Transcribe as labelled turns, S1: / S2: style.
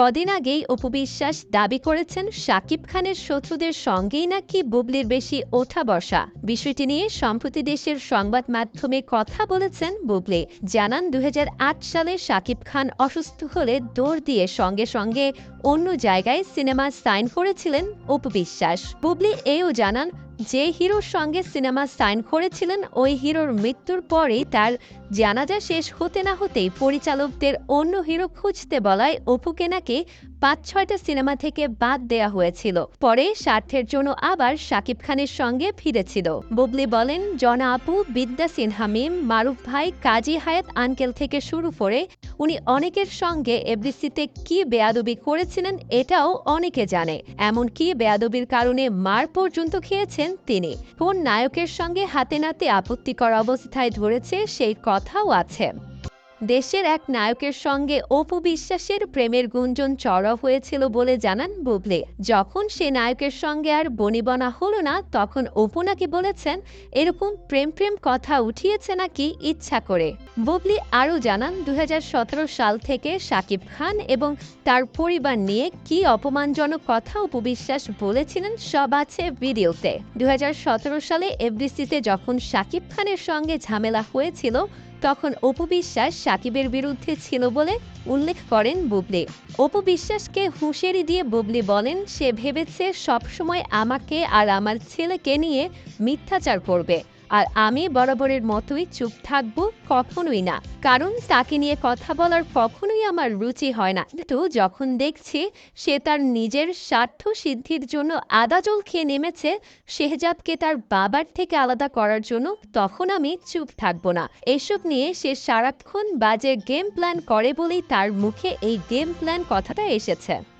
S1: কদিন আগেই অপু বিশ্বাস দাবি করেছেন শাকিব খানের শত্রুদের সঙ্গেই নাকি বুবলির বেশি ওঠা বসা। বিষয়টি নিয়ে সম্প্রতি দেশের সংবাদ মাধ্যমে কথা বলেছেন বুবলি। জানান দুহাজার আট সালে শাকিব খান অসুস্থ হলে দৌড় দিয়ে সঙ্গে সঙ্গে অন্য জায়গায় সিনেমা সাইন করেছিলেন অপু বিশ্বাস। বুবলি এও জানান যে হিরোর সঙ্গে সিনেমা সাইন করেছিলেন, ওই হিরোর মৃত্যুর পরেই তার জানাজা শেষ হতে না হতেই পরিচালকদের অন্য হিরো খুঁজতে বলায় অপুকে নাকি পাঁচ ছয়টা সিনেমা থেকে বাদ দেয়া হয়েছিল। পরে স্বার্থের জন্য আবার শাকিব খানের সঙ্গে ফিরেছিল। বুবলি বলেন জনা আপু, বিদ্যা সিনহা মিম, মারুফ ভাই, কাজী হায়াত, আঙ্কেল থেকে শুরু করে উনি অনেকের সঙ্গে এফডিসিতে কি বেয়াদবি করেছিলেন এটাও অনেকে জানে। এমন কি বেয়াদবির কারণে মার পর্যন্ত খেয়েছেন তিনি। কোন নায়কের সঙ্গে হাতে নাতে আপত্তিকর অবস্থায় ধরেছে সেই কথাও আছে। দেশের এক নায়কের সঙ্গে অপু বিশ্বাসের প্রেমের গুঞ্জন চড়াও হয়েছিল বলে জানান বুবলি। যখন সে নায়কের সঙ্গে আর বনিবনা হলো না, তখন অপু নাকি বলেছেন, এরকম প্রেম প্রেম কথা উঠিয়েছে নাকি ইচ্ছা করে। বুবলি আরও জানান দুহাজার সতেরো সাল থেকে শাকিব খান এবং তার পরিবার নিয়ে কি অপমানজনক কথা অপু বিশ্বাস বলেছিলেন সব আছে ভিডিওতে। দুই হাজার সতেরো সালে এফডিসিতে যখন শাকিব খানের সঙ্গে ঝামেলা হয়েছিল তখন অপু বিশ্বাস সাকিবের বিরুদ্ধে ছিল বলে উল্লেখ করেন বুবলি। অপু বিশ্বাসকে দিয়ে বুবলি বলেন, সে ভেবেছে সবসময় আমাকে আর আমার ছেলেকে নিয়ে মিথ্যাচার করবে। আর আমি বরাবরের মতোই চুপ থাকব কখনোই না। কারণ তাকে নিয়ে কথা বলার কখনোই আমার রুচি হয় না। কিন্তু যখন দেখছি সে তার নিজের স্বার্থ সিদ্ধির জন্য আদা জল খেয়ে নেমেছে, শেহজাদকে তার বাবার থেকে আলাদা করার জন্য তখন আমি চুপ থাকব না। এসব নিয়ে সে সারাক্ষণ বাজে গেম প্ল্যান করে বলেই তার মুখে এই গেম প্ল্যান কথাটা এসেছে।